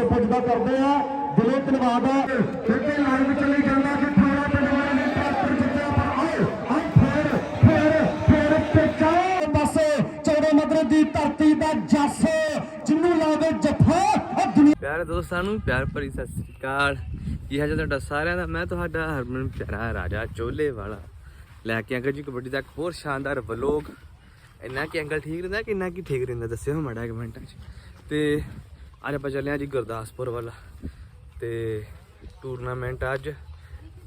ਪਾਸੇ ਪੁੱਜਦਾ ਕਰਦੇ ਆ। ਦਿਲੋਂ ਧੰਨਵਾਦ ਆ। ਕਿਉਂਕਿ ਲਾਈਵ ਚੱਲੀ ਜਾਂਦਾ ਕਿ ਥੋੜਾ ਪਿੰਡਵਾਂ ਨੇ ਟਰੈਕਟਰ ਜਿੱਤਿਆ ਪਰ ਆਏ ਆਏ ਫੇਰ ਫੇਰ ਫੇਰ ਪਿੱਛਾ। ਪਾਸੇ 14 ਮਦਰ ਦੀ ਧਰਤੀ ਦਾ ਜੱਸ ਜਿਹਨੂੰ ਲਾਵੇ ਜੱਫਾ ਉਹ ਦੁਨੀਆ ਪਿਆਰੇ ਦੋਸਤਾਂ ਨੂੰ ਪਿਆਰ ਭਰੀ ਸਤਿ ਸ੍ਰੀ ਅਕਾਲ। ਕੀ ਹਾਲ ਹੈ ਤੁਹਾਡਾ ਸਾਰਿਆਂ ਦਾ? ਮੈਂ ਤੁਹਾਡਾ ਹਰਮਨ ਪਿਆਰਾ ਰਾਜਾ ਚੋਲੇ ਵਾਲਾ। ਲੈ ਕੇ ਅੰਕਲ ਜੀ ਕਬੱਡੀ ਦਾ ਇੱਕ ਹੋਰ ਸ਼ਾਨਦਾਰ ਵਲੋਗ ਇੰਨਾ ਕਿ ਅੰਕਲ ਠੀਕ ਰਹਿੰਦਾ ਕਿ ਇੰਨਾ ਕਿ ਠੀਕ ਰਹਿੰਦਾ? ਦੱਸਿਓ ਮਾੜਾ ਕਮੈਂਟਾਂ 'ਚ। ਤੇ ਅੱਜ ਆਪਾਂ ਚੱਲੇ ਹਾਂ ਜੀ ਗੁਰਦਾਸਪੁਰ ਵੱਲ ਤੇ ਟੂਰਨਾਮੈਂਟ ਅੱਜ।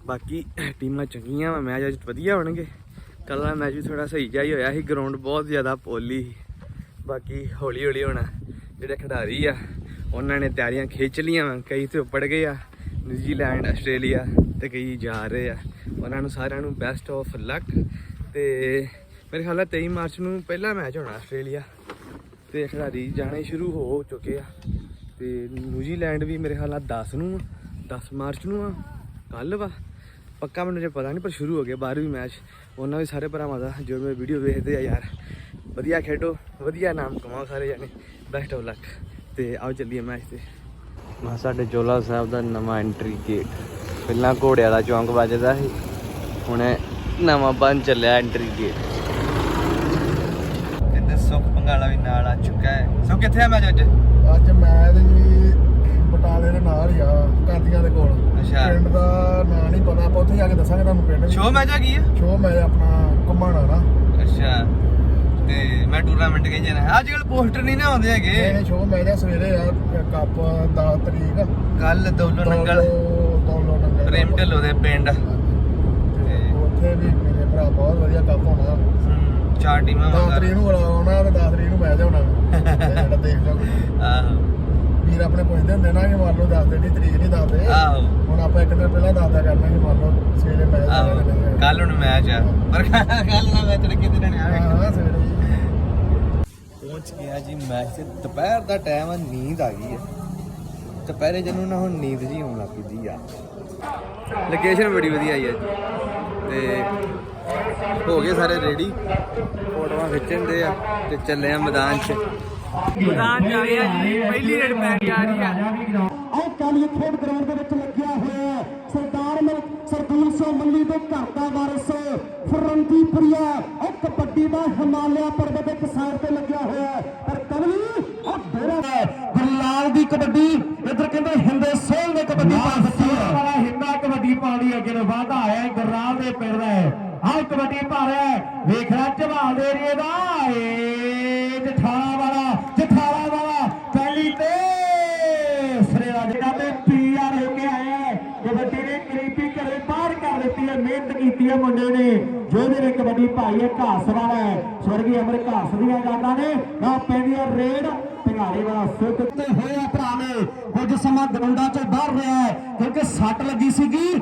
ਬਾਕੀ ਟੀਮਾਂ ਚੰਗੀਆਂ ਵਾ, ਮੈਚ ਅੱਜ ਵਧੀਆ ਹੋਣਗੇ। ਕੱਲ੍ਹ ਦਾ ਮੈਚ ਵੀ ਥੋੜਾ ਸਹੀ ਜਿਹਾ ਹੀ ਹੋਇਆ ਸੀ ਗਰਾਊਂਡ ਬਹੁਤ ਜ਼ਿਆਦਾ ਪੋਲੀ ਸੀ। ਬਾਕੀ ਹੌਲੀ ਹੌਲੀ ਹੋਣਾ, ਜਿਹੜੇ ਖਿਡਾਰੀ ਆ, ਉਹਨਾਂ ਨੇ ਤਿਆਰੀਆਂ ਖਿੱਚ ਲੀਆਂ ਵਾ, ਕਈ ਤੇ ਉੱਪੜ ਗਏ ਆ, ਨਿਊਜ਼ੀਲੈਂਡ, ਆਸਟ੍ਰੇਲੀਆ ਤੇ ਕਈ ਜਾ ਰਹੇ ਆ। ਉਹਨਾਂ ਨੂੰ ਸਾਰਿਆਂ ਨੂੰ ਬੈਸਟ ਆਫ ਲੱਕ ਤੇ ਮੇਰੇ ਖਿਆਲ ਨਾਲ 23 ਮਾਰਚ ਨੂੰ ਪਹਿਲਾ ਮੈਚ ਹੋਣਾ ਆਸਟ੍ਰੇਲੀਆ ਤੇ ਖਿਡਾਰੀ ਜਾਣੇ ਸ਼ੁਰੂ ਹੋ ਚੁੱਕੇ ਆ। ਤੇ ਨਿਊਜ਼ੀਲੈਂਡ ਵੀ ਮੇਰੇ ਖਿਆਲ ਨਾਲ 10 ਨੂੰ ਆ 10 ਮਾਰਚ ਨੂੰ ਆ ਕੱਲ ਵਾ। ਪੱਕਾ ਮੈਨੂੰ ਜੇ ਪਤਾ ਨਹੀਂ ਪਰ ਸ਼ੁਰੂ ਹੋ ਗਿਆ 12ਵੀਂ ਮੈਚ। ਉਹਨਾਂ ਵੀ ਸਾਰੇ ਭਰਾਵਾਂ ਦਾ, ਜੋ ਮੇਰੇ ਵੀਡੀਓ ਵੇਖਦੇ ਆ ਯਾਰ। ਵਧੀਆ ਖੇਡੋ, ਵਧੀਆ ਨਾਮ ਕਮਾਓ ਸਾਰੇ ਜਾਣੇ। ਬੈਸਟ ਆਫ ਲੱਕ ਤੇ ਆਓ ਚੱਲੀਏ ਮੈਚ ਤੇ। ਮਾ ਸਾਡੇ ਜੋਲਾ ਸਾਹਿਬ ਦਾ ਨਵਾਂ ਐਂਟਰੀ ਗੇਟ ਪਹਿਲਾਂ ਘੋੜਿਆਂ ਦਾ ਚੌਂਕ ਵੱਜਦਾ ਸੀ। ਹੁਣ ਨਵਾਂ ਬਣ ਚੱਲਿਆ ਐਂਟਰੀ ਗੇਟ ਸੁਖ ਪੰਗਾਲਾ ਵੀ ਨਾਲ ਆ ਚੁੱਕਾ ਹੈ। ਸੁਖ ਕਿੱਥੇ ਆ ਮੈਚ ਅੱਜ? ਅੱਜ ਮੈਚ ਜੀ ਬਟਾਲੇ ਦੇ ਨਾਲ ਹੀ ਆ ਕਾਦੀਆਂ ਦੇ ਕੋਲ। ਅੱਛਾ। ਪਿੰਡ ਦਾ ਨਾਂ ਨਹੀਂ ਪਤਾ ਆਪਾਂ ਉੱਥੇ ਜਾ ਕੇ ਦੱਸਾਂਗੇ ਤੁਹਾਨੂੰ ਪਿੰਡ ਸ਼ੋ ਮੈਚ ਆ ਕੀ ਆ? ਸ਼ੋਅ ਮੈਚ ਆਪਣਾ ਘੁੰਮਾਣਾ ਨਾ ਅੱਛਾ। ਤੇ ਮੈਂ ਟੂਰਨਾਮੈਂਟ ਗਈ ਜਾਣਾ। ਅੱਜ ਕੱਲ ਪੋਸਟਰ ਨਹੀਂ ਨਾ ਆਉਂਦੇ ਹੈਗੇ। ਇਹ ਸ਼ੋਅ ਮੈਚ ਆ ਸਵੇਰੇ ਆ ਕੱਪ 10 ਤਰੀਕ। ਕੱਲ ਦੌਲੋ ਨੰਗਲ। ਦੋਲੋ ਨੰਗਲ। ਪ੍ਰੇਮ ਢਿੱਲੋਂ ਦੇ ਪਿੰਡ। ਤੇ ਉੱਥੇ ਵੀ ਮੇਰੇ ਭਰਾ ਬਹੁਤ ਵਧੀਆ ਕੱਪ ਹੋਣਾ। ਚਾਰ ਟੀਮਾਂ 10 ਵਾਂਗਾ ਤਰੀਕ ਨੂੰ ਆਉਣਾ ਤੇ 10 ਤਰੀਕ ਨੂੰ ਮੈਚ ਹੋਣਾ ਤੇ ਜਿਹੜਾ ਦੇਖ ਲਓ ਆਹੋ। ਵੀਰ ਆਪਣੇ ਪੁੱਛਦੇ ਹੁੰਦੇ ਨਾ ਕਿ ਮੰਨ ਲਓ 10 ਦੀ ਤਰੀਕ ਨਹੀਂ ਦੱਸਦੇ। ਆਹੋ। ਹੁਣ ਆਪਾਂ ਇੱਕ ਦਿਨ ਪਹਿਲਾਂ ਦੱਸਦਾ ਕਰਨਾ ਕਿ ਮੰਨ ਲਓ ਸਵੇਰੇ ਮੈਚ ਆਹੋ। ਕੱਲ ਨੂੰ ਮੈਚ ਆ ਪਰ ਕੱਲ ਨਾ ਮੈਚ ਲੱਗੇ ਤੇ ਨੇ ਹਾਂ ਸਵੇਰੇ। ਪਹੁੰਚ ਗਿਆ ਜੀ ਮੈਚ ਤੇ ਦੁਪਹਿਰ ਦਾ ਟਾਈਮ ਆ ਨੀਂਦ ਆ ਗਈ ਹੈ ਦੁਪਹਿਰੇ ਜਨੂੰ ਨਾ ਹੁਣ ਨੀਂਦ ਜੀ ਆਉਣ ਲੱਗ ਪਈ ਆ। ਲੋਕੇਸ਼ਨ ਬੜੀ ਵਧੀਆ ਆਈ ਹੈ ਜੀ। ਤੇ ਹੋ ਗਏ ਸਾਰੇ ਰੈਡੀ ਫੋਟੋਆਂ ਖਿੱਚਣ ਦੇ ਆ ਤੇ ਚੱਲੇ ਆ ਮੈਦਾਨ 'ਚ ਮੈਦਾਨ ਜਾ ਰਹੇ ਆ ਜੀ ਪਹਿਲੀ ਰੇਡ ਜਾ ਰਹੀ ਆ ਆਹ ਕਾਲੀ ਖੇਡ ਗਰਾਊਂਡ ਦੇ ਵਿੱਚ ਲੱਗਿਆ ਹੋਇਆ ਹੈ। ਸਰਦਾਰ ਮਲਕ ਸਰਦੂਲ ਸਿੰਘ ਮੱਲੀ ਦੇ ਘਰ ਦਾ ਵਾਰਿਸ ਫਰੰਦੀਪੁਰੀਆ ਉਹ ਕਬੱਡੀ ਦਾ ਹਿਮਾਲਿਆ ਪਰਬਤ ਇੱਕ ਸਾਈਡ ਤੇ ਲੱਗਿਆ ਹੋਇਆ ਹੈ। ਪਰ ਕਵਲੀ ਉਹ ਡੇਰਾ ਗੁਰਲਾਲ ਦੀ ਕਬੱਡੀ ਇਧਰ ਕਹਿੰਦੇ ਹਿੰਦੇ ਸੋਲ ਨੇ ਕਬੱਡੀ ਪਾ ਦਿੱਤੀ ਹੈ ਵਾਲਾ ਹਿੰਦਾ ਕਬੱਡੀ ਪਾਉਣੀ ਅੱਗੇ ਨੂੰ ਵਾਧਾ ਆਇਆ ਗੁਰਲਾਲ ਦੇ ਪਿੰਡ ਦਾ ਹੈ ਆਹ ਕਬੱਡੀ ਪਾ ਰਿਹਾ ਹੈ ਵੇਖ ਰਿਹਾ ਝਵਾਲ ਦੇ ਏਰੀਏ ਦਾ ਏ ਜਠਾਲਾ ਵਾਲਾ ਜਠਾਲਾ ਵਾਲਾ ਪਹਿਲੀ ਤੇ ਸਰੇ ਰਾਜਾ ਤੇ ਪੀਆਰ ਹੋ ਕੇ ਆਇਆ ਹੈ ਕਬੱਡੀ ਨੇ ਕਰੀਬੀ ਘਰੇ ਬਾਹਰ ਕਰ ਦਿੱਤੀ ਹੈ ਮਿਹਨਤ ਕੀਤੀ ਹੈ ਮੁੰਡੇ ਨੇ ਜਿਹਦੇ ਨੇ ਕਬੱਡੀ ਭਾਈ ਹੈ ਘਾਸ ਵਾਲਾ ਹੈ। ਸਵਰਗੀ ਅਮਰ ਘਾਸ ਦੀਆਂ ਗੱਲਾਂ ਨੇ। ਨਾ ਪੈਂਦੀ ਹੈ ਰੇਡ ਪਿੰਗਾਰੇ ਵਾਲਾ ਸੁੱਤ ਤੇ ਹੋਇਆ ਭਰਾ ਨੇ। ਕੁਝ ਸਮਾਂ ਗਰਾਊਂਡਾਂ ਚੋਂ ਬਾਹਰ ਰਿਹਾ ਹੈ, ਕਿਉਂਕਿ ਸੱਟ ਲੱਗੀ ਸੀਗੀ।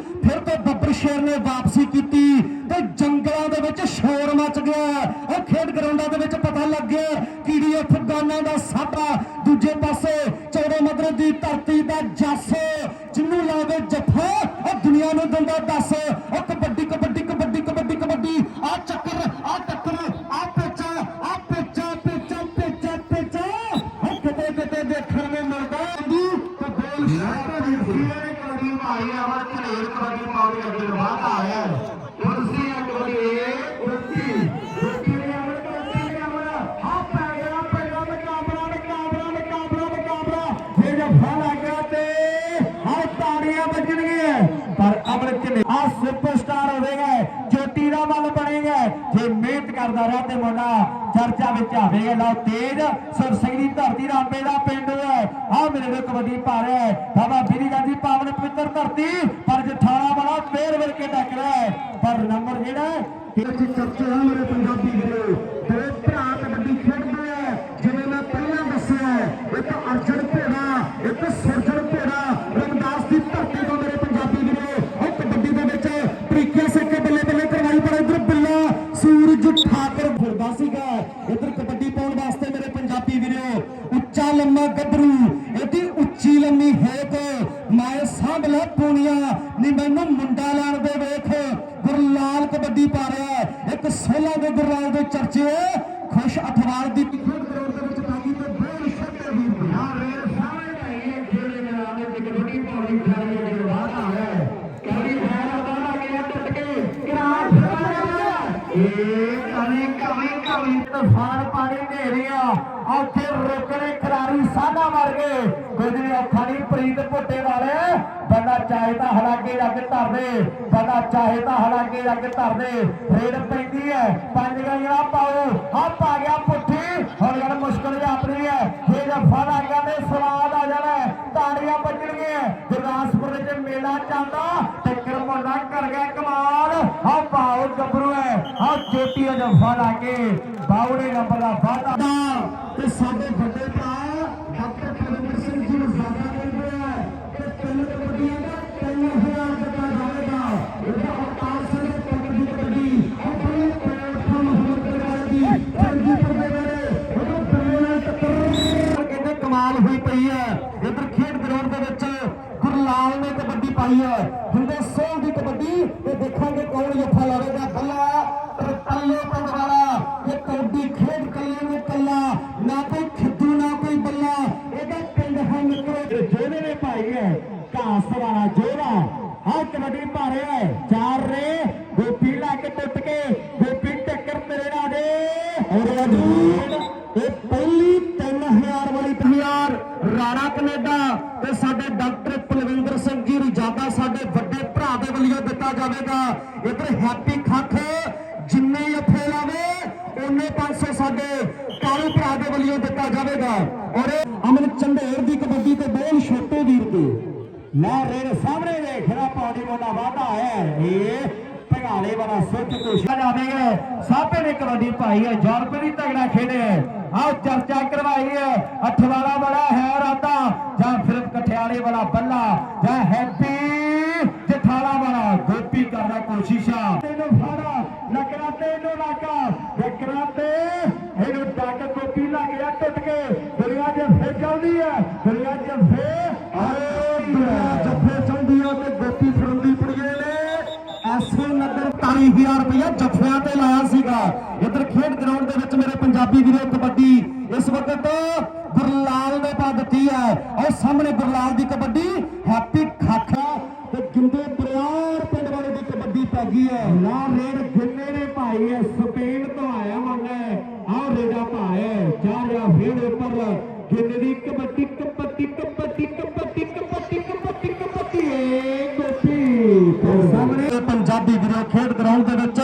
ਵਿੱਚ ਆਵੇਗਾ ਲਓ ਤੇਜ। ਸੁਰ ਦੀ ਧਰਤੀ ਰਾਮੇ ਦਾ ਪਿੰਡ ਹੈ ਆ ਮੇਰੇ ਵਿੱਚ ਕਬੱਡੀ ਪਾ ਹੈ। ਬਾਬਾ ਬੀਰੀ ਗਾਂਧੀ ਪਾਵਨ ਪਵਿੱਤਰ ਧਰਤੀ। ਪਰ ਜਠਾਣਾ ਵਾਲਾ ਫੇਰ ਵਰ ਕੇ ਟੱਕ ਰਿਹਾ ਹੈ। ਪਰ ਨੰਬਰ ਜਿਹੜਾ ਹੈ, ਇਹ ਚਰਚੇ ਆ ਮੇਰੇ ਪੰਜਾਬੀ ਵੀਰੋ। ਦੋ ਭਰਾ ਕਬੱਡੀ ਖੇਡਦੇ ਆ, ਜਿਵੇਂ ਮੈਂ ਪਹਿਲਾਂ ਦੱਸਿਆ ਇੱਕ ਅਰਜਨ ਭੇੜਾ, ਇੱਕ ਸੁਰਜਣ ਭੇੜਾ। ਰਮਦਾਸ ਦੀ ਧਰਤੀ ਤੋਂ ਮੇਰੇ ਪੰਜਾਬੀ ਵੀਰੋ ਉਹ ਕਬੱਡੀ ਦੇ ਵਿੱਚ ਤਰੀਕੇ ਸਿੱਕੇ ਬੱਲੇ ਬੱਲੇ ਕਰਵਾਈ। ਪਰ ਇਧਰ ਬਿੱਲਾ, ਸੂਰਜ ਠਾਕਰ ਫਿਰਦਾ ਸੀਗਾ। ਲੰਮਾ ਲੰਮਾ ਗੱਭਰੂ, ਇਹਦੀ ਉੱਚੀ ਲੰਮੀ ਹੋਕ, ਮੈਂ ਸਾਂਭ ਲੈ ਪੂਣੀਆਂ। ਨੀ ਮੈਨੂੰ ਮੁੰਡਾ ਲਾਣ ਦੇ ਵੇਖ ਗੁਰਲਾਲ ਕਬੱਡੀ ਪਾ ਰਿਹਾ। ਇੱਕ 16 ਦੇ ਗੁਰਲਾਲ ਦੇ ਚਰਚੇ, ਖੁਸ਼ ਅਖਬਾਰ ਦੀ ਇਹ ਕਵੇਂ ਕਵੇਂ ਕਵੇਂ ਤੂਫਾਨ ਪਾਣੀ ਦੇ ਰਿਹਾ। ਉੱਥੇ ਖਿਡਾਰੀ ਮਰ ਗਏ ਕੁਝ ਵੀ ਔਖਾ ਨਹੀਂ ਪ੍ਰੀਤ ਭੁੱਟੇ ਵਾਲੇ, ਬੰਦਾ ਚਾਹੇ ਤਾਂ ਹਲਾਕੇ ਰੱਖ ਧਰ ਦੇ ਬੰਦਾ ਚਾਹੇ ਤਾਂ ਹਲਾਕੇ ਰੱਖ ਧਰ ਦੇ ਰੇਡ ਪੈਂਦੀ ਹੈ, ਪੰਜ ਗਾਈਆਂ ਪਾਓ ਹੱਪ ਆ ਗਿਆ ਪੁੱਠੀ, ਹੁਣ ਗੱਲ ਮੁਸ਼ਕਲ ਜਾਪਦੀ ਹੈ ਇਹ ਜਫਾ ਦਾ ਕਹਿੰਦੇ ਸਵਾਦ ਆ ਜਾਣਾ ਤਾੜੀਆਂ ਵੱਜਣਗੀਆਂ ਗੁਰਦਾਸਪੁਰ ਵਿੱਚ ਮੇਲਾ ਚੱਲਦਾ ਤੇ ਮੁੰਡਾ ਕਰ ਗਿਆ ਕਮਾਲ ਆ ਬਾਉ ਗੱਭਰੂ ਹੈ ਆ ਚੋਟੀ ਜਫਾ ਲਾ ਕੇ ਬਾਉੜੇ ਨੰਬਰ ਦਾ ਵਾਧਾ। ਤੇ ਸਾਡੇ ਨੇ ਪਾਈ ਹੈ। ਘਾਸ ਵਾਲਾ ਜੋਰਾ ਆਹ ਕਬੱਡੀ ਰਿਹਾ ਹੈ। ਚਾਰ ਰੇ। ਗੋਪੀ ਲਾ ਕੇ ਟੁੱਟ ਕੇ। ਗੋਪੀ ਟੱਕਰ ਤੇਰੇ ਨਾਲ ਦੇ। ਔਰ ਇਹ ਪਹਿਲੀ 3000 ਵਾਲੀ 3000 ਰਾਣਾ ਕੈਨੇਡਾ ਤੇ ਸਾਡੇ ਡਾਕਟਰ ਪਲਵਿੰਦਰ ਸਿੰਘ ਜੀ ਰਜਾਦਾ ਸਾਡੇ ਵੱਡੇ ਭਰਾ ਦੇ ਵੱਲੋਂ ਦਿੱਤਾ ਜਾਵੇਗਾ ਇਧਰ ਹੈਪੀ ਖੱਖ ਜਿੰਨੇ ਜੱਫੇ ਲਾਵੇ ਉਹਨੇ 500 ਸਾਡੇ ਕਾਲੂ ਭਰਾ ਦੇ ਵੱਲੋਂ ਦਿੱਤਾ ਜਾਵੇਗਾ ਔਰ ਅਮਨ ਚੰਦੇਰ ਦੀ ਕਬੱਡੀ ਤੇ ਬੋਲ ਛੋਟੇ ਵੀਰ ਦੀ ਲੈ ਰੇਡ ਸਾਹਮਣੇ ਦੇਖਣਾ ਪੌੜੀ ਮੋਨਾ ਵਾਧਾ ਹੈ ਇਹ ਭਗਾਲੇ ਵਾਲਾ ਸੁੱਚ ਕੋਸ਼ਿਸ਼ ਜਾਵੇਗਾ ਸਾਹਪੇ ਨੇ ਕਬੱਡੀ ਪਾਈ ਹੈ ਜਰਪ ਦੀ ਤਗੜਾ ਖੇਡੇ ਆਓ ਚਰਚਾ ਕਰਵਾਈ ਹੈ ਅਠਵਾਲਾ ਵਾਲਾ ਹੈ ਰਾਤਾ ਜਾਂ ਫਿਰ ਕਠਿਆਲੇ ਬੱਲਾ, ਜਾਂ ਹੈਪੀ, ਜਠਾਲਾ ਵਾਲਾ, ਗੋਪੀ ਕਰਦਾ ਕੋਸ਼ਿਸ਼ਾ ਤੈਨੂੰ ਫੜਾ ਲੱਗਣਾ ਤੈਨੂੰ ਲਾਗਾ ਵਿਕਰਾ ਤੇ ਇਹਨੂੰ ਡੱਕ ਗੋਪੀ ਲੱਗ ਗਿਆ ਟੁੱਟ ਕੇ, ਦੁਨੀਆ ਜੇ ਫੇਰ ਚਾਉਂਦੀ ਹੈ ਦੁਨੀਆ ਜੇ ਫੇਰ ਆਏ ਦੁਨੀਆ ਜੱਫੇ ਚਾਉਂਦੀ ਆ ਤੇ ਗੋਪੀ ਫਰੰਦੀ ਪੜੀਏ ਨੇ। ਐਸਏ ਨਗਰ 20000 ਰੁਪਇਆ ਜੱਫਿਆਂ ਤੇ ਲਾਇਆ ਸੀਗਾ। ਇਧਰ ਖੇਡ ਗਰਾਊਂਡ ਦੇ ਵਿੱਚ ਮੇਰੇ ਪੰਜਾਬੀ ਵੀਰੋ ਕਬੱਡੀ ਇਸ ਵਕਤ ਗੁਰਲਾਲ ਨੇ ਪਾ ਦਿੱਤੀ ਹੈ ਉਹ ਸਾਹਮਣੇ ਗੁਰਲਾਲ ਦੀ ਕਬੱਡੀ ਹੈਪੀ ਖਾਖਾ ਤੇ ਗਿੰਦੇ ਬਰਿਆਰ ਪਿੰਡ ਵਾਲੇ ਦੀ ਕਬੱਡੀ ਪੈ ਗਈ ਹੈ। ਨਾ ਰੇਡ ਗਿੰਨੇ ਨੇ ਭਾਈ ਹੈ, ਸਪੇਨ ਤੋਂ ਆਇਆ ਮੰਨੇ ਆਹ ਰੇਡਾ ਭਾਏ ਚਾਰ ਜਾਂ ਫੇਰ ਉੱਪਰ। ਗਿੰਨੇ ਦੀ ਕਬੱਡੀ ਕਬੱਡੀ ਕਬੱਡੀ ਕਬੱਡੀ ਕਬੱਡੀ ਕਬੱਡੀ ਕਬੱਡੀ, ਏ ਗੋਪੀ। ਸਾਹਮਣੇ ਪੰਜਾਬੀ ਵੀਰੋ, ਖੇਡ ਗਰਾਊਂਡ ਦੇ ਵਿੱਚ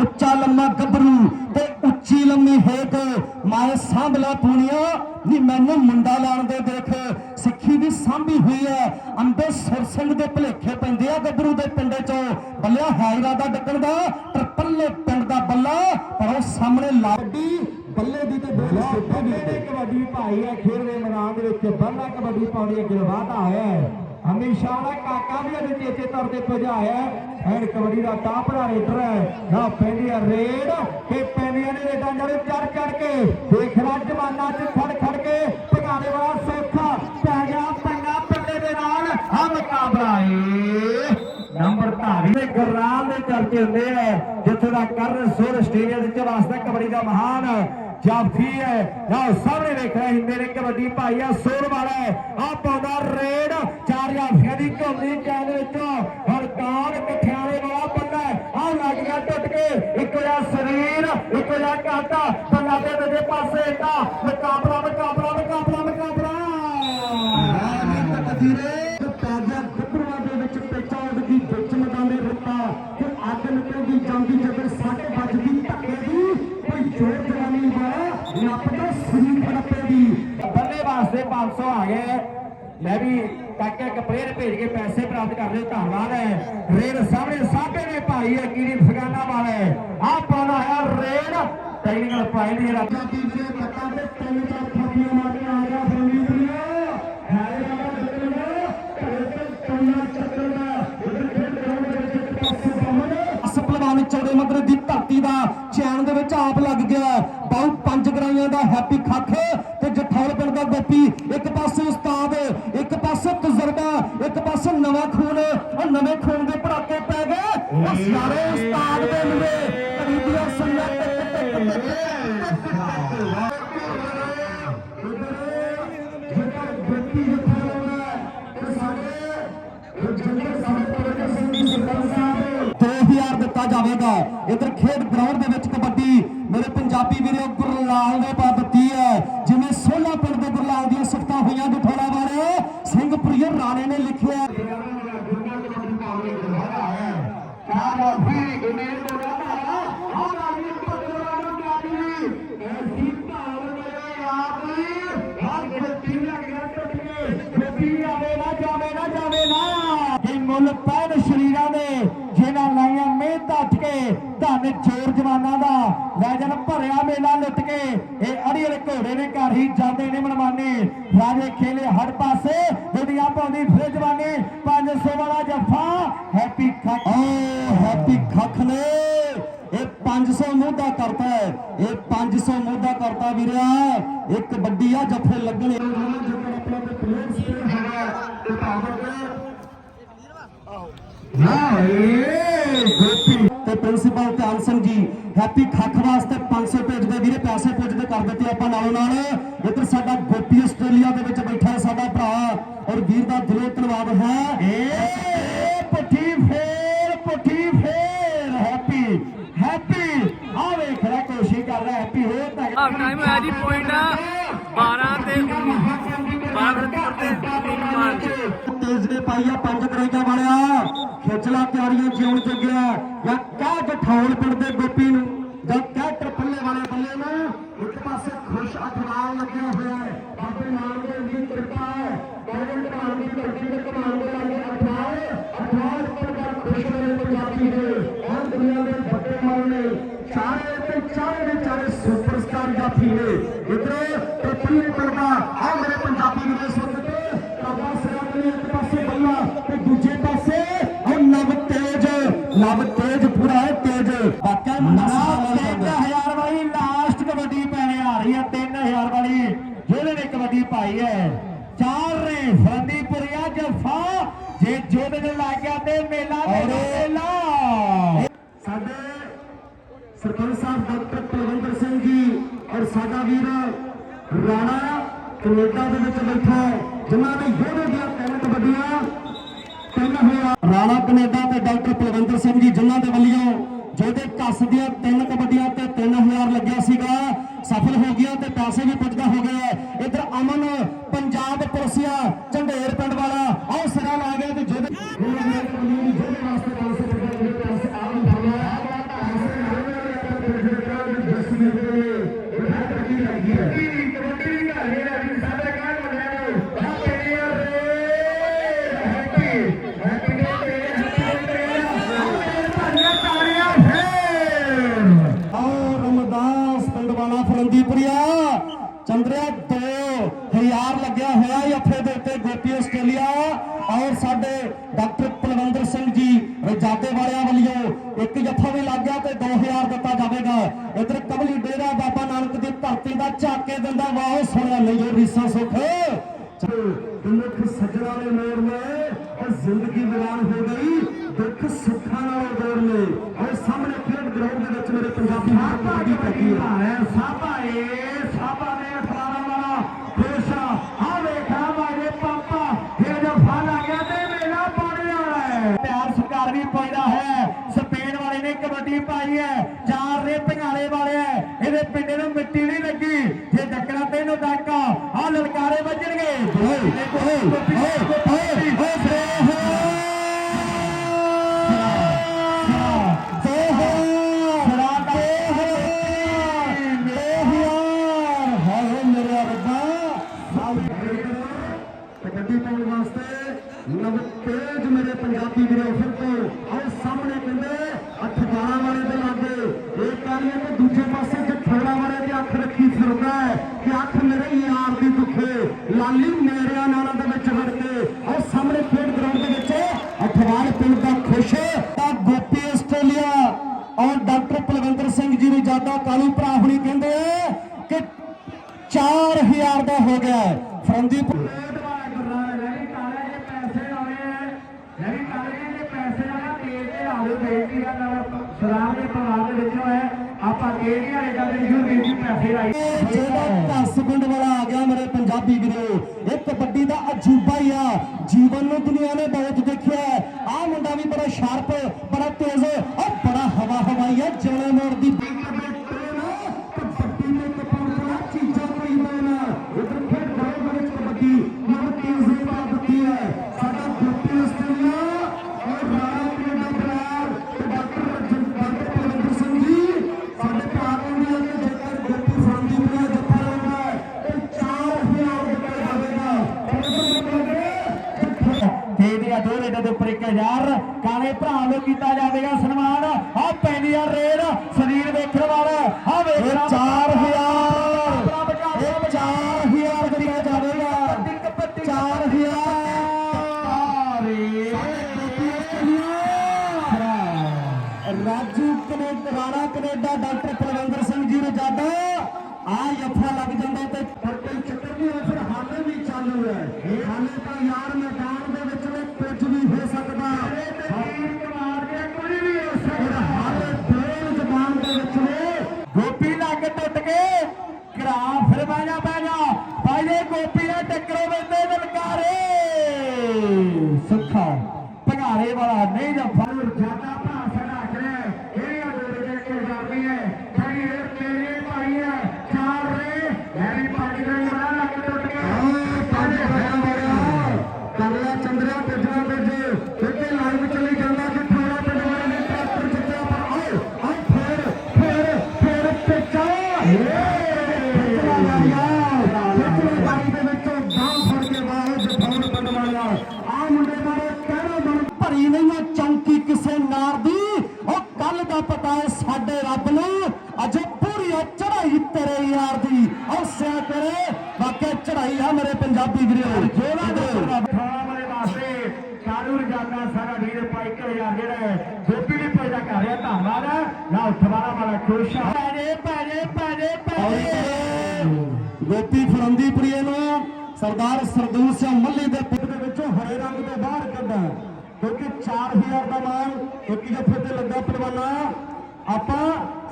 ਉੱਚਾ ਲੰਮਾ ਗੱਭਰੂ ਤੇ ਉੱਚੀ ਲੰਮੀ ਹੇਠ ਮਾਏ ਸਾਂਭਲਾ ਪੂਣੀਆਂ ਨੀ ਮੈਨੂੰ ਮੁੰਡਾ ਲਾਣ ਦੇ ਦੇਖ ਸਿੱਖੀ ਦੀ ਸਾਂਭੀ ਹੋਈ ਹੈ ਅੰਬੇ ਸੁਰ ਸਿੰਘ ਦੇ ਭਲੇਖੇ ਪੈਂਦੇ ਆ ਗੱਭਰੂ ਦੇ ਪਿੰਡੇ ਚੋਂ ਬੱਲਿਆ ਹਾਇਰਾ ਦਾ ਡੱਕਣ ਦਾ ਟਰਪੱਲੇ ਪਿੰਡ ਦਾ ਬੱਲਾ ਪਰ ਉਹ ਸਾਹਮਣੇ ਲਾਡੀ ਬੱਲੇ ਦੀ ਤੇ ਬੋਲ ਛੋਟੇ ਦੀ ਕਬੱਡੀ ਭਾਈ ਹੈ ਖੇਡ ਦੇ ਮੈਦਾਨ ਦੇ ਵਿੱਚ ਬੱਲਾ ਕਬੱਡੀ ਅੱਗੇ ਵਾਧਾ ਹੈ। ਹਮੇਸ਼ਾ ਵਾਲਾ ਕਾਕਾ ਵੀ ਅੱਜ ਚੇਚੇ ਤੌਰ ਤੇ ਭਜਾਇਆ ਐਨ ਕਬੱਡੀ ਦਾ ਟਾਪਰਾ ਰੇਡਰ ਹੈ। ਨਾ ਪੈਂਦੀ ਆ ਰੇਡ ਤੇ ਪੈਂਦੀਆਂ ਨੇ ਰੇਡਾਂ ਜਿਹੜੇ ਚੜ ਚੜ ਕੇ। ਦੇਖਣਾ ਜਮਾਨਾ ਚ ਖੜ ਖੜ ਕੇ। ਭਗਾਲੇ ਵਾਲਾ ਸੌਖਾ ਪੈ ਗਿਆ ਪੰਗਾ ਪੱਲੇ ਦੇ ਨਾਲ। ਆ ਮੁਕਾਬਲਾ ਏ। ਨੰਬਰ ਧਾਰੀ ਦੇ ਗਰਾਲ ਦੇ ਚਰਚੇ ਹੁੰਦੇ ਆ। ਜਿੱਥੇ ਦਾ ਕਰਨ ਸੁਰ ਆਸਟ੍ਰੇਲੀਆ ਦੇ ਚ ਵਾਸਤਾ ਕਬੱਡੀ ਦਾ ਮਹਾਨ ਜਾਫੀ ਹੈ ਲਓ ਸਾਹਮਣੇ ਦੇਖ ਰਹੇ ਹਿੰਦੇ ਨੇ ਕਬੱਡੀ ਭਾਈ ਆ ਸੋਰ ਵਾਲਾ ਆ ਪਾਉਂਦਾ ਰੇਡ ਚਾਰ ਜਾਫੀਆਂ ਦੀ ਘੁੰਮਦੀ ਕੈਦ ਵਿੱਚੋਂ ਹੁਣ ਕਾਨ ਕਠਿਆਲੇ ਵਾਲਾ ਬੰਦਾ ਆ ਲੱਗ ਗਿਆ ਟੁੱਟ ਕੇ ਇੱਕ ਜਿਹਾ ਸਰੀਰ ਇੱਕ ਜਿਹਾ ਕਾਟਾ ਬੰਦਾ ਦੇ ਦੂਜੇ ਪਾਸੇ ਦਾ ਮੁਕਾਬਲਾ ਮੁਕਾਬਲਾ ਮੁਕਾਬਲਾ ਮੁਕਾਬਲਾ ਤਾਜ਼ਾ ਗੱਭਰੂਆਂ ਦੇ ਵਿੱਚ ਪੇਚਾ ਉੱਡਦੀ ਵਿੱਚ ਮਦਾਨੇ ਰੁੱਤਾ ਕਿ ਅੱਗ ਨਿਕਲਦੀ ਜਾਂਦੀ ਜਦੋਂ ਸਾਡੇ ਵੱਜਦੀ ਧੱਕੇ ਦੀ ਕੋਈ ਜੋਰ ਜਵਾਨੀ ਵਾਲਾ ਨੱਪਦਾ ਸਰੀਰ ਖੜਪੇ ਦੀ ਬੱਲੇ ਵਾਸਤੇ 500 ਆ ਗਏ। ਮੈਂ ਵੀ ਕਾਕੇ ਇੱਕ ਪਲੇਅਰ ਭੇਜ ਕੇ ਪੈਸੇ ਪ੍ਰਾਪਤ ਕਰ ਲਿਓ ਧੰਨਵਾਦ ਹੈ। ਰੇਡ ਸਾਹਮਣੇ ਸਾਹਮਣੇ ਨੇ ਭਾਈ ਹੈ ਕੀਰੀ ਫਗਾਨਾ ਵਾਲੇ ਆ ਪਾਉਣਾ ਹੈ ਰੇਡ ਟੈਕਨੀਕਲ ਦੀ ਰਾਜਾ ਦੀ ਵੀਰੇ ਪੱਕਾ ਤੇ ਤਿੰਨ ਚਾਰ ਥਾਪੀਆਂ ਮਾਰੀਆਂ ਆ ਗਿਆ ਫਰਮੀਤ ਨੇ ਹੈਰੇ ਵਾਲਾ ਬੱਲੇ ਘਰੇ ਤੇ ਕੰਨਾ ਚੱਕਰਦਾ ਉਧਰ ਖੇਡ ਗਰਾਊਂਡ ਦੇ ਵਿੱਚ ਇੱਕ ਪਾਸੇ ਬਾਹਰ ਅਸਪਲਵਾਨ ਚੌੜੇ ਮਦਰ ਦੀ ਧਰਤੀ ਦਾ ਚੈਨ ਦੇ ਵਿੱਚ ਆਪ ਲੱਗ ਗਿਆ। ਬਹੁ ਪੰਜ ਗਰਾਈਆਂ ਦਾ ਹੈਪੀ ਖੱਖ। ਜੱਠਾਲ ਪਿੰਡ ਦਾ ਗੋਪੀ ਇੱਕ ਪਾਸੇ ਇਹ ਮੁੱਲ ਪੈਣ ਸ਼ਰੀਰਾਂ ਦੇ ਜਿਨ੍ਹਾਂ ਲਾਈਆਂ ਮਿਹਨਤ ਉੱਠ ਕੇ ਧੰਨ ਚੋਰ ਜਵਾਨਾਂ ਦਾ ਵੈਜਨ ਭਰਿਆ ਮੇਲਾ ਲੁੱਟ ਕੇ ਇਹ ਅੜੀਅਲ ਘੋੜੇ ਨੇ ਘਰ ਹੀ ਜਾਂਦੇ ਨੇ ਮਨਮਾਨੇ। ਰਾਜੇ ਖੇਲੇ ਹਰ ਪਾਸੇ ਦੁਨੀਆ ਪਾਉਂਦੀ ਫਿਰ ਜਵਾਨੀ 500 ਵਾਲਾ ਜੱਫਾ ਹੈਪੀ ਖੱਖ। ਓ ਹੈਪੀ ਖੱਖ ਨੇ ਇਹ 500 ਮੋਢਾ ਕਰਤਾ ਹੈ ਇਹ 500 ਮੋਢਾ ਕਰਤਾ ਵੀਰਿਆ ਇੱਕ ਵੱਡੀ ਆ ਜੱਫੇ ਲੱਗਣੇ। ਆਪਣਾ ਤੇ ਪਲੇਅਰ ਸਟੇਟ ਹੈਗਾ ਭਾਵਕ ਤੇ ਪ੍ਰਿੰਸੀਪਲ ਧਿਆਨ ਸਿੰਘ ਜੀ ਹੈਪੀ ਖੱਖ ਵਾਸਤੇ 500 ਭੇਜਦੇ ਵੀਰੇ ਪੈਸੇ ਪੁੱਜਦੇ ਕਰ ਦਿੱਤੇ ਆਪਾਂ ਨਾਲੋਂ ਨਾਲ। ਇੱਧਰ ਸਾਡਾ ਗੋਪੀ ਆਸਟ੍ਰੇਲੀਆ ਦੇ ਵਿੱਚ ਬੈਠਾ ਹੈ ਸਾਡਾ ਭਰਾ ਔਰ ਵੀਰ ਦਾ ਦਿਲੋਂ ਧੰਨਵਾਦ ਹੈ। ਏ ਪੁੱਠੀ ਫੇਰ ਪੁੱਠੀ ਫੇਰ। ਹੈਪੀ ਹੈਪੀ ਆ ਵੇਖ ਲੈ ਕੋਸ਼ਿਸ਼ ਕਰ ਰਿਹਾ ਹੈਪੀ ਹੋ ਤਾਂ ਟਾਈਮ ਹੋਇਆ ਜੀ ਪੁਆਇੰਟ 12 ਤੇ 12 ਤੇ ਤਿੰਨ ਮਾਰਚ ਤੇਜ਼ ਨੇ ਪਾਈਆ ਪੰਜ ਕਰੇਗਾ ਵਾਲਿਆ। ਖਿੱਚਲਾ ਤਿਆਰੀਆਂ ਜਿਉਣ ਜੋਗਿਆ ਜਾਂ ਕਹਿ ਗਠੌਲ ਪਿੰਡ ਦੇ ਗੋਪੀ ਨੂੰ, ਜਾਂ ਕਹਿ ਟਰਪੱਲੇ ਵਾਲੇ ਬੱਲੇ ਨੂੰ, ਇੱਕ ਪਾਸੇ ਖੁਸ਼ ਅਖਵਾਲ ਲੱਗਿਆ ਹੋਇਆ ਹੈ। ਬਾਬੇ ਨਾਨਕ ਦੀ ਕਿਰਪਾ ਹੈ। ਬਾਬੇ ਕਮਾਨ ਦੀ ਧਰਤੀ ਤੇ ਕਮਾਨ ਦੇ ਲਾਗੇ ਅਖਵਾਲ ਅਖਵਾਲ ਪਰ ਦਾ ਖੁਸ਼ ਮੇਰੇ ਪੰਜਾਬੀ ਦੇ। ਔਰ ਦੁਨੀਆ ਦੇ ਵੱਡੇ ਮਾਲ ਨੇ। ਚਾਰੇ ਤੇ ਚਾਰੇ ਦੇ ਚਾਰੇ ਸੁਪਰਸਟਾਰ ਜਾਫੀ ਨੇ। ਇਧਰ ਟਰਪੱਲੇ ਪਿੰਡ ਦਾ ਆ ਮੇਰੇ ਪੰਜਾਬੀ ਦੇ ਸੁਣ ਤੇ ਕਾਬਾ ਸਿਰਾਂ ਦੇ ਇੱਕ ਪਾਸੇ ਬੱਲਾ ਤੇ ਦੂਜੇ ਪਾਸੇ ਉਹ ਨਵ ਤੇਜ ਨਵ ਤੇਜ ਪੂਰਾ ਹੈ ਤੇਜ ਵਾਕਿਆ ਨਵਾਬ 3000 ਵਾਲੀ ਲਾਸਟ ਕਬੱਡੀ ਪੈਣੇ ਆ ਰਹੀ ਹੈ 3000 ਵਾਲੀ ਜਿਹਨੇ ਨੇ ਕਬੱਡੀ ਪਾਈ ਹੈ ਚਾਰ ਨੇ ਫਰੰਦੀਪੁਰੀਆ ਜਫਾ ਜੇ ਜੋਦੇ ਨੇ ਲੱਗ ਗਿਆ ਤੇ ਮੇਲਾ ਮੇਲਾ ਸਾਡੇ ਸਰਪੰਚ ਸਾਹਿਬ ਡਾਕਟਰ ਕੁਲਵਿੰਦਰ ਸਿੰਘ ਜੀ ਔਰ ਸਾਡਾ ਵੀਰ ਰਾਣਾ ਕੈਨੇਡਾ ਦੇ ਵਿੱਚ ਬੈਠਾ ਹੈ, ਜਿਨ੍ਹਾਂ ਨੇ ਯੋਧੇ ਦੀਆਂ ਤਿੰਨ ਕਬੱਡੀਆਂ ਤਿੰਨ ਹੋਇਆ ਰਾਣਾ ਕਨੇਡਾ ਤੇ ਡਾਕਟਰ ਕੁਲਵਿੰਦਰ ਸਿੰਘ ਜੀ, ਜਿਨ੍ਹਾਂ ਦੇ ਵੱਲੋਂ ਜਿਹਦੇ ਕੱਸ ਦੀਆਂ ਤਿੰਨ ਕਬੱਡੀਆਂ ਤੇ 3000 ਲੱਗਿਆ ਸੀਗਾ, ਸਫਲ ਹੋ ਗਿਆ ਤੇ ਪੈਸੇ ਵੀ ਪੁੱਜਦਾ ਹੋ ਗਿਆ। ਇਧਰ ਅਮਨ ਪੰਜਾਬ ਪੁਲਸੀਆ ਝੰਡੇਰ ਪਿੰਡ ਵਾਲਾ ਆਹ ਸਿਰਾ ਲਾ ਗਿਆ ਤੇ ਜਿਹਦੇ ਜਿਹਦੇ ਵਾਸਤੇ 500 ਰੁਪਏ ਦੇ ਪੈਸੇ ਆ ਵੀ ਫੜਿਆ ਰਮਦਾਸ ਪਿੰਡ ਵਾਲਾ ਫਰੰਦੀਪੁਰੀਆ ਚੰਦਰਿਆ 2000 ਲੱਗਿਆ ਹੋਇਆ ਜੱਫੇ ਦੇ ਉੱਤੇ ਗੋਪੀ ਆਸਟ੍ਰੇਲੀਆ ਔਰ ਸਾਡੇ ਡਾਕਟਰ ਕੁਲਵੰਦਰ ਸਿੰਘ ਜੀ ਰਜਾਦੇ ਵਾਲਿਆਂ ਵੱਲੋਂ ਇੱਕ ਜੱਫਾ ਵੀ ਲੱਗ ਗਿਆ ਤੇ 2000 ਦਿੱਤਾ ਜਾਵੇਗਾ। ਇਧਰ ਕਬਲੀ ਡੇਰਾ ਬਾਬਾ ਨਾਨਕ ਦੀ ਧਰਤੀ ਦਾ ਝਾਕੇ ਦਿੰਦਾ ਵਾਹ ਸੁਣਿਆ ਉਹ ਰੀਸਾ ਸੁਖ। ਦੁੱਖ ਸੱਜਣਾ ਨੇ ਮੋੜ ਲਏ ਔਰ ਜ਼ਿੰਦਗੀ ਵੀਰਾਨ ਹੋ ਗਈ। ਦੁੱਖ ਸੁੱਖਾਂ ਨਾਲ ਜੋੜ ਲਏ ਔਰ ਸਾਹਮਣੇ ਖੇਡ ਗਰਾਊਂਡ ਦੇ ਵਿੱਚ ਮੇਰੇ ਪੰਜਾਬੀ ਦੀ ਪੱਕੀ ਹੈ ਸਾਬਾ ਏ ਸਾਬਾ ਨੇ 18 ਵਾਲਾ ਖੁਸ਼ਾ ਆ ਵੇਖਾ ਮਾਰੇ ਪਾਪਾ ਫਿਰ ਜੋ ਫਲ ਆ ਗਿਆ ਤੇ ਮੇਲਾ ਪਾਣੀ ਵਾਲਾ ਹੈ ਪਿਆਰ ਸਰਕਾਰ ਵੀ ਪੈਦਾ ਹੈ ਸਪੇਨ ਵਾਲੇ ਨੇ ਕਬੱਡੀ ਪਾਈ ਹੈ ਚਾਰ ਨੇ ਪਿੰਗਾਲੇ ਵਾਲੇ ਹੈ ਔਰ ਡਾਕਟਰ ਕੁਲਵਿੰਦਰ ਸਿੰਘ ਜੀ ਨੂੰ ਜਾਦਾ ਕਾਲੂ ਭਰਾ ਹੁਣੀ ਕਹਿੰਦੇ ਕਿ 4000 ਦਾ ਹੋ ਗਿਆ ਫਰੰਦੀਪੁਰ ਦੇ ਉੱਪਰ 1000 ਕਾਲੇ ਭਰਾ ਨੂੰ ਕੀਤਾ ਜਾਵੇਗਾ ਸਨਮਾਨ। ਆ ਪੈਂਦੀ ਆ ਰੇਡ ਸਰੀਰ ਵੇਖਣ ਵਾਲਾ। ਆ ਵੇਖ ਇਹ 4000 ਇਹ 4000 ਦਿੱਤਾ ਜਾਵੇਗਾ। 4000 Raju Canada Rana Canada doctor Parvinder Singh ji ਨੂੰ ਜਾਦਾ। ਆ ਜੱਫਾ ਲੱਗ ਜਾਂਦਾ ਤੇ ਪਰ ਕੋਈ ਚੱਕਰ ਨਹੀਂ ਹੋਇਆ ਫਿਰ ਹਾਲੇ ਵੀ ਚਾਲੂ ਹੈ। ਹਾਲੇ ਤਾਂ ਯਾਰ ਮੈਦਾਨ ਦੇ ਵਿੱਚ ਵੀ ਕੁਝ ਵੀ ਹੋ ਸਕਦਾ ਕੋਈ ਵੀ ਹੋ ਫਿਰ ਹਾਲੇ ਤੇਲ ਜ਼ਬਾਨ ਦੇ ਵਿੱਚ ਵੀ ਗੋਪੀ ਲੱਗ ਟੁੱਟ ਕੇ ਕਰਾ ਫਿਰ ਬਾਜਾ ਬਾਜਾ ਬਾਜੇ ਗੋਪੀ ਨੇ ਟੱਕਰੋ ਬੰਦੇ ਦਲਕਾਰੇ ਸੁੱਖਾ ਭਗਾਰੇ ਵਾਲਾ ਨਹੀਂ ਦਾ ਫਲ ਜ਼ਿਆਦਾ ਭਰਾ ਸਾਡਾ ਕਰੇ ਇਹ ਅਡੋਰ ਦੇ ਕੇ ਜਾਂਦੀ ਹੈ ਖੜੀ ਇਹ ਤੇਰੇ ਭਾਈ ਹੈ ਚਾਰ ਰੇ ਹੈਰੀ ਪਾਣੀ ਦਾ ਬੜਾ ਲੱਗ ਟੁੱਟ ਕੇ ਪੰਜ ਹੋਇਆ ਹੋਇਆ ਕਰਲਾ ਚੰਦਰਿਆ ਪੁੱਜਣਾ ਵਿੱਚ ਕਿਤੇ ਲਾਈਵ ਚਲੀ ਜਾਂਦਾ ਕਿ ਥੋੜਾ ਪਟਵਾਰੀ ਨੇ ਟਰੈਕਟਰ ਜਿੱਤਿਆ ਪਰ ਆਓ ਆ ਫੇਰ ਫੇਰ ਫੇਰ ਪਿੱਛਾ ਬਾਈ ਦੇ ਵਿੱਚੋਂ ਬਾਹ ਫੜ ਕੇ ਬਾਹਰ ਜਫੌਰ ਪਟਵਾਲਾ ਆ ਮੁੰਡੇ ਬਾਰੇ ਕਹਿਣਾ ਮਨ ਭਰੀ ਨਹੀਂ ਹੈ ਚੌਂਕੀ ਕਿਸੇ ਨਾਰ ਦੀ। ਉਹ ਕੱਲ ਦਾ ਪਤਾ ਹੈ ਸਾਡੇ ਰੱਬ ਨੂੰ ਅਜੇ ਪੂਰੀ ਚੜਾਈ ਤੇਰੇ ਯਾਰ ਦੀ। ਉਹ ਸਿਆ ਤੇਰੇ ਵਾਕਿਆ ਚੜਾਈ ਆ ਮੇਰੇ ਪੰਜਾਬੀ ਵੀਰੋ। ਜੋੜਾ ਦਾ ਬਠਾਣਾ ਵਾਲੇ ਵਾਸਤੇ ਕਾਰੂ ਰਜਾਨਾ ਸਾਰਾ ਵੀਰ ਪਾਈ ਕੇ ਯਾਰ ਜਿਹੜਾ ਹੈ। ਗੋਪੀ ਵੀ ਪੈਦਾ ਕਰ ਰਿਹਾ ਧੰਨਵਾਦ ਨਾ ਉਠਵਾਣਾ ਵਾਲਾ ਖੁਸ਼ ਆ। ਭੈਣੇ ਭੈਣੇ ਭੈਣੇ ਭੈਣੇ। ਗੋਪੀ ਫਰੰਦੀਪੁਰੀਏ ਨੂੰ। ਸਰਦਾਰ ਸਰਦੂਲ ਸਿੰਘ ਮੱਲੀ ਦੇ ਪਿੰਡ ਦੇ ਵਿੱਚੋਂ ਹਰੇ ਰੰਗ ਤੋਂ ਬਾਹਰ ਕੱਢਾ। ਕਿਉਂਕਿ 4000 ਦਾ ਮਾਨ ਇੱਕ ਜੱਫੇ ਤੇ ਲੱਗਾ ਪਹਿਲਵਾਨਾ ਆਪਾਂ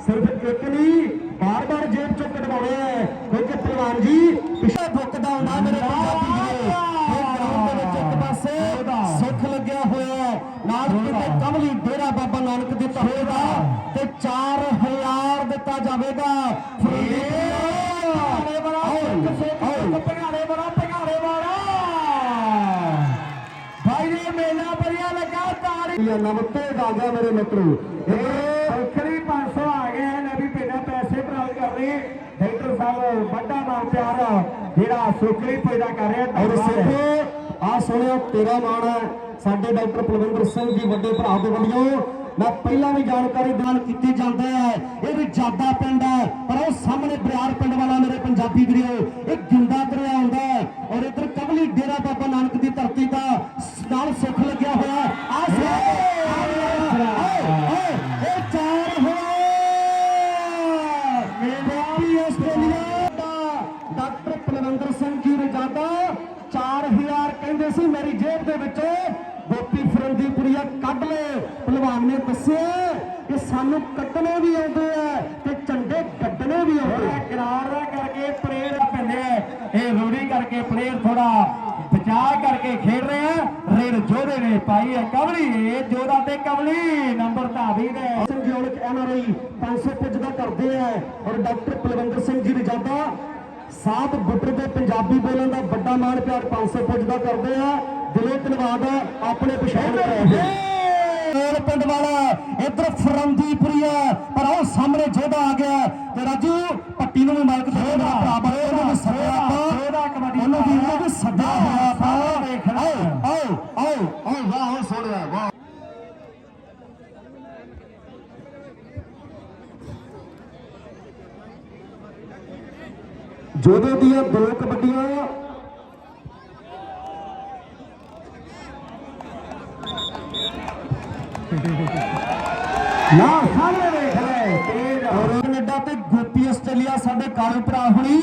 ਸਿਰਫ ਇੱਕ ਨਹੀਂ ਬਾਰ-ਬਾਰ ਜੇਬ ਚੋਂ ਕਢਵਾਉਣੇ ਆ। ਕਿਉਂਕਿ ਪਹਿਲਵਾਨ ਜੀ ਪਿਛੇ ਬੁੱਕਦਾ ਹੁੰਦਾ ਮੇਰੇ ਪੰਜਾਬੀ ਵੀਰੋ ਇਹ ਗਰਾਊਂਡ ਦੇ ਵਿੱਚ ਇੱਕ ਪਾਸੇ ਸੁੱਖ ਲੱਗਿਆ ਹੋਇਆ। ਨਾਲ ਕਿਤੇ ਕਮਲੀ ਡੇਰਾ ਬਾਬਾ ਨਾਨਕ ਦਿੱਤਾ ਹੋਏਗਾ ਤੇ 4000 ਦਿੱਤਾ ਜਾਵੇਗਾ। ਭਗਾੜੇ ਇਹ ਨਮਤੇ ਆ ਗਿਆ ਮੇਰੇ ਮਿੱਤਰੋ। ਇਹ ਅਖਰੀ 500 ਆ ਗਏ ਨੇ ਵੀ ਬਿਨਾਂ ਪੈਸੇ ਪ੍ਰਾਪਤ ਕਰ ਰਹੇ ਡਾਕਟਰ ਸਾਹਿਬ ਵੱਡਾ ਨਾਮ ਪਿਆਰ ਜਿਹੜਾ ਸੁਖਰੀ ਪੈਦਾ ਕਰ ਰਿਹਾ ਔਰ। ਸਿੱਖੋ ਆ ਸੁਣਿਓ ਤੇਰਾ ਮਾਣ ਹੈ। ਸਾਡੇ ਡਾਕਟਰ ਕੁਲਵਿੰਦਰ ਸਿੰਘ ਜੀ ਵੱਡੇ ਭਰਾ ਦੇ ਵੱਲੋਂ ਮੈਂ ਪਹਿਲਾਂ ਵੀ ਜਾਣਕਾਰੀ ਦਾਨ ਕੀਤੀ ਜਾਂਦੇ ਹੈ। ਇਹ ਵੀ ਜਾਦਾ ਪਿੰਡ ਹੈ ਪਰ ਉਹ ਸਾਹਮਣੇ ਬਰਿਆਰ ਪਿੰਡ ਵਾਲਾ ਮੇਰੇ ਪੰਜਾਬੀ ਵੀਰੋ ਇਹ ਗਿੰਦਾ ਦਰਿਆ ਆਉਂਦਾ ਹੈ। ਔਰ ਇਧਰ ਕਬਲੀ ਡੇਰਾ ਬਾਬਾ ਨਾਨਕ ਦੀ ਧਰਤੀ ਦਾ ਨਾਲ ਸੁੱਖ ਲੱਗਿਆ ਹੋਇਆ। ਆ ਇਹ ਚਾਰ ਹੋਇਆ ਮੇਰੀ ਆਸਟ੍ਰੇਲੀਆ ਦਾ ਡਾਕਟਰ ਕੁਲਵਿੰਦਰ ਸਿੰਘ ਜੀ ਰਜਾਦਾ 4000 ਕਹਿੰਦੇ ਸੀ, ਮੇਰੀ ਜੇਬ ਦੇ ਵਿੱਚੋਂ ਗੋਪੀ ਫਰੰਦੀਪੁਰੀਆ ਕੱਢ ਲਏ। ਪਹਿਲਵਾਨ ਨੇ ਦੱਸਿਆ ਕਿ ਸਾਨੂੰ ਕੱਟਣੇ ਵੀ ਆਉਂਦੇ ਆ ਤੇ ਝੰਡੇ ਗੱਡਣੇ ਵੀ ਆਉਂਦੇ ਥੋੜਾ ਆ ਕਰਾਰ ਕਰਕੇ ਪ੍ਰੇਰ ਪੈਂਦੇ ਇਹ ਰੂੜੀ ਕਰਕੇ ਪਲੇਅਰ ਥੋੜਾ ਬਚਾਅ ਕਰਕੇ ਖੇਡ ਰਹੇ ਆ। ਜੋਧੇ ਨੇ ਪਾਈ ਹੈ ਇਹ ਜੋਧਾ ਤੇ ਕਵਲੀ ਨੰਬਰ ਧਾਵੀ ਨੇ ਔਲਖ ਐਨਆਰਆਈ 500 ਪੁੱਜ ਦਾ ਕਰਦੇ ਆ ਔਰ ਡਾਕਟਰ ਕੁਲਵਿੰਦਰ ਸਿੰਘ ਜੀ ਰਜਾਦਾ ਸਾਤ ਬੁੱਟਰ ਦੇ ਪੰਜਾਬੀ ਬੋਲਣ ਦਾ ਵੱਡਾ ਮਾਣ ਪਿਆਰ 500 ਪੁੱਜ ਦਾ ਕਰਦੇ ਆ। ਦਿਲੋਂ ਧੰਨਵਾਦ ਆਪਣੇ ਪਛਾਣ ਕੋਲ ਪਿੰਡ ਵਾਲਾ ਇਧਰ ਫਰੰਦੀਪੁਰੀਆ ਪਰ ਉਹ ਸਾਹਮਣੇ ਜੋਧਾ ਆ ਗਿਆ ਤੇ ਰਾਜੂ ਪੱਟੀ ਨੂੰ ਵੀ ਦਾ ਭਰਾ ਬਣੇ ਉਹਨੂੰ ਵੀ ਸੱਦਿਆ ਜੋਧਾ ਆਪਾਂ। ਕਬੱਡੀ ਉਹਨੂੰ ਵੀ ਉਹਨੂੰ ਵੀ ਸੱਦਿਆ ਹੋਇਆ ਆਪਾਂ। ਆਓ ਆਓ ਆਓ ਆਓ ਵਾਹ ਸੋਹਣਿਆ ਵਾਹ। ਜੋਧੇ ਦੀਆਂ ਦੋ ਕਬੱਡੀਆਂ ਨਾ। ਸਾਹਮਣੇ ਵੇਖ ਲੈ ਤੇਜ਼ ਔਰ ਕੈਨੇਡਾ ਤੇ ਗੋਪੀ ਆਸਟ੍ਰੇਲੀਆ ਸਾਡੇ ਕਾਲੇ ਭਰਾ ਹੁਣੀ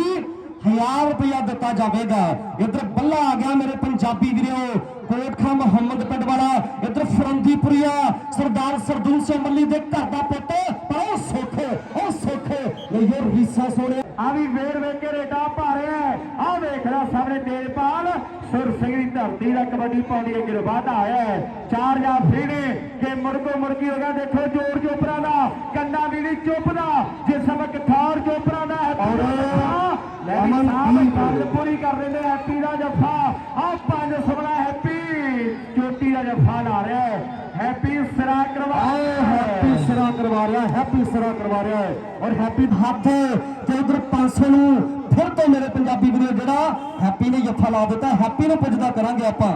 1000 ਰੁਪਇਆ ਦਿੱਤਾ ਜਾਵੇਗਾ। ਇਧਰ ਬੱਲਾ ਆ ਗਿਆ ਮੇਰੇ ਪੰਜਾਬੀ ਵੀਰੋ ਕੋਟਖਾ ਮੁਹੰਮਦ ਪਿੰਡ ਵਾਲਾ ਇਧਰ ਫਰੰਦੀਪੁਰੀਆ ਸਰਦਾਰ ਸਰਦੂਲ ਸਿੰਘ ਮੱਲੀ ਦੇ ਘਰ ਦਾ ਪੁੱਤ। ਪਰ ਉਹ ਸੁੱਖ ਉਹ ਸੁੱਖ। ਰੀਸਾ ਆ ਵੀ ਵੇਰ ਵੇਖ ਕੇ ਰਿਹਾ ਹੈ ਆ ਵੇਖ ਲੈ ਸਾਹਮਣੇ ਤੇਜਪਾਲ। ਸੁਰ ਸਿੰਘ ਦੀ ਧਰਤੀ ਦਾ ਕਬੱਡੀ ਪਾਉਂਦੀ ਹੈ ਕਿ ਵਾਧਾ ਆਇਆ ਹੈ। ਚਾਰ ਜਾਂ ਨੇ ਕਿ ਮੁਰਗੋ ਮੁਰਗੀ ਹੋ ਗਿਆ। ਦੇਖੋ ਜੋਰ ਚੋਪਰਾ ਦਾ ਕੰਨਾ ਵੀ ਨਹੀਂ ਚੁੱਪਦਾ। ਜਿਸ ਵਕਤ ਥਾਰ ਚੋਪਰਾ ਦਾ ਔਰ। ਸਾਹਿਬ ਗੱਲ ਪੂਰੀ ਕਰ ਰਹੇ ਨੇ ਹੈਪੀ ਦਾ ਜੱਫਾ। ਆ ਪੰਜ ਸਵਲਾ ਹੈਪੀ ਚੋਟੀ ਦਾ ਜੱਫਾ ਲਾ ਰਿਹਾ ਹੈ। ਹੈਪੀ ਸਿਰਾ ਕਰਵਾ ਹੈਪੀ ਸਿਰਾ ਕਰਵਾ ਰਿਹਾ ਹੈਪੀ ਸਿਰਾ ਕਰਵਾ ਰਿਹਾ ਹੈ। ਔਰ ਹੈਪੀ ਦਾ ਹੱਥ ਤੇ ਉਧਰ 500 ਨੂੰ ਫਿਰ ਤੋਂ ਮੇਰੇ ਪੰਜਾਬੀ ਵੀਰੋ ਜਿਹੜਾ ਹੈਪੀ ਨੇ ਜੱਫਾ ਲਾ ਦਿੱਤਾ ਹੈਪੀ ਨੂੰ ਪੁੱਜਦਾ ਕਰਾਂਗੇ ਆਪਾਂ।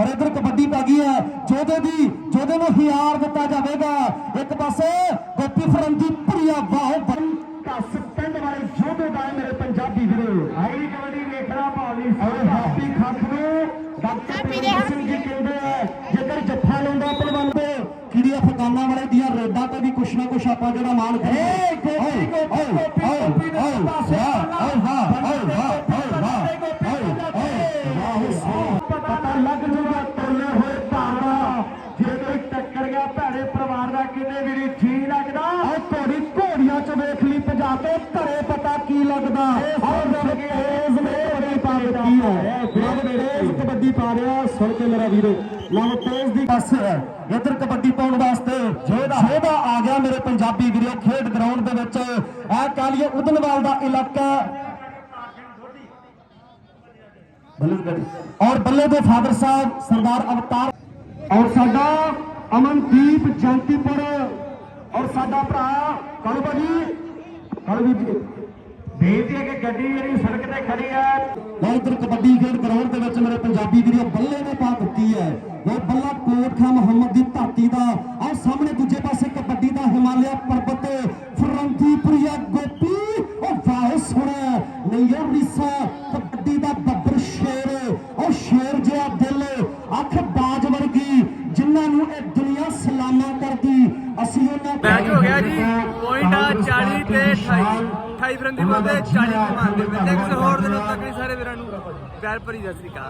ਔਰ ਇਧਰ ਕਬੱਡੀ ਪੈ ਗਈ ਹੈ ਜੋਦੇ ਦੀ ਜੋਦੇ ਨੂੰ ਹਿਆਰ ਦਿੱਤਾ ਜਾਵੇਗਾ। ਇੱਕ ਪਾਸੇ ਗੋਪੀ ਫਰੰਦੀ ਭਰੀਆ ਵਾਹ ਬੰ ਕਸ ਪਿੰਡ ਵਾਲੇ ਜੋਦੇ ਦਾ ਮੇਰੇ ਪੰਜਾਬੀ ਵੀਰੋ। ਆਈ ਕਬੱਡੀ ਵੇਖਣਾ ਭਾਵੀ ਔਰ ਹੈਪੀ ਖੱਖ ਨੂੰ ਡਾਕਟਰ ਸਿੰਘ ਜੀ ਕਹਿੰਦੇ ਆ ਜੇਕਰ ਜੱਫਾ ਲਾਉਂਦਾ ਪਹਿਲਵਾਨ ਤੇ ਕੀੜੀ ਅਫਗਾਨਾ ਵਾਲੇ ਦੀਆਂ ਰੇਡਾਂ ਤੇ ਵੀ ਕੁਛ ਨਾ ਕੁਛ ਆਪਾਂ ਜਿਹੜਾ ਮਾਣ ਏ ਕੀ ਲੱਗਦਾ? ਆਹ ਤੇਜ਼ ਨੇ ਕਬੱਡੀ ਪਾ ਦਿੱਤੀ ਹੈ। ਨਵ ਤੇਜ਼ ਕਬੱਡੀ ਪਾ ਰਿਹਾ ਸੁਣ ਕੇ ਮੇਰਾ ਵੀਰੋ। ਨਵ ਤੇਜ਼ ਦੀ ਪਾਸੇ ਹੈ। ਇੱਧਰ ਕਬੱਡੀ ਪਾਉਣ ਵਾਸਤੇ ਜਿਹਦਾ ਆ ਗਿਆ ਮੇਰੇ ਪੰਜਾਬੀ ਵੀਰੋ ਖੇਡ ਗਰਾਊਂਡ ਦੇ ਵਿੱਚ। ਕਹ ਲਈਏ ਉਦਨਵਾਲ ਦਾ ਇਲਾਕਾ। ਔਰ ਬੱਲੇ ਦੇ ਫਾਦਰ ਸਾਹਿਬ ਸਰਦਾਰ ਅਵਤਾਰ। ਔਰ ਸਾਡਾ ਅਮਨਦੀਪ ਜੰਤੀਪੁਰ। ਔਰ ਸਾਡਾ ਭਰਾ ਕਾਲੂ ਭਾਜੀ। ਕਾਲੂ ਜੀ। ਬੇਨਤੀ ਹੈ ਕਿ ਗੱਡੀ ਜਿਹੜੀ ਸੜਕ ਤੇ ਖੜੀ ਹੈ ਮੈਂ ਇਧਰ ਕਬੱਡੀ ਖੇਡ ਗਰਾਊਂਡ ਦੇ ਵਿੱਚ ਮੇਰੇ ਪੰਜਾਬੀ ਵੀਰੋ ਬੱਲੇ ਨੇ ਪਾ ਦਿੱਤੀ ਹੈ। ਉਹ ਬੱਲਾ ਕੋਟਖਾ ਮੁਹੰਮਦ ਦੀ ਧਰਤੀ ਦਾ, ਆਹ ਸਾਹਮਣੇ ਦੂਜੇ ਪਾਸੇ ਕਬੱਡੀ ਦਾ ਹਿਮਾਲਿਆ ਪਰਬਤ ਫਰੰਦੀਪੁਰੀਆ ਗੋਪੀ। ਉਹ ਵਾਹ ਸੋਹਣਾ ਨਈਓ ਰਿਸਾ, ਕਬੱਡੀ ਦਾ ਬੱਬਰ ਸ਼ੇਰ। ਉਹ ਸ਼ੇਰ ਜਿਹਾ ਦਿਲ, ਅੱਖ ਬਾਜ ਵਰਗੀ, ਜਿਨ੍ਹਾਂ ਨੂੰ ਇਹ ਦੁਨੀਆ ਸਲਾਮਾ ਕਰਦੀ। ਮੈਚ ਹੋ ਗਿਆ ਜੀ। ਪੁਆਇੰਟ ਆ 40 ਤੇ 28 28 ਫਰੰਦੀ ਬੋਲਦੇ 40 ਕਮਾਉਂਦੇ ਮਿਲਦੇ ਕਿਸੇ ਹੋਰ ਦਿਨੋਂ ਤੱਕ ਸਾਰੇ ਵੀਰਾਂ ਨੂੰ ਪਿਆਰ ਭਰੀ ਸਤਿ ਸ੍ਰੀ ਅਕਾਲ।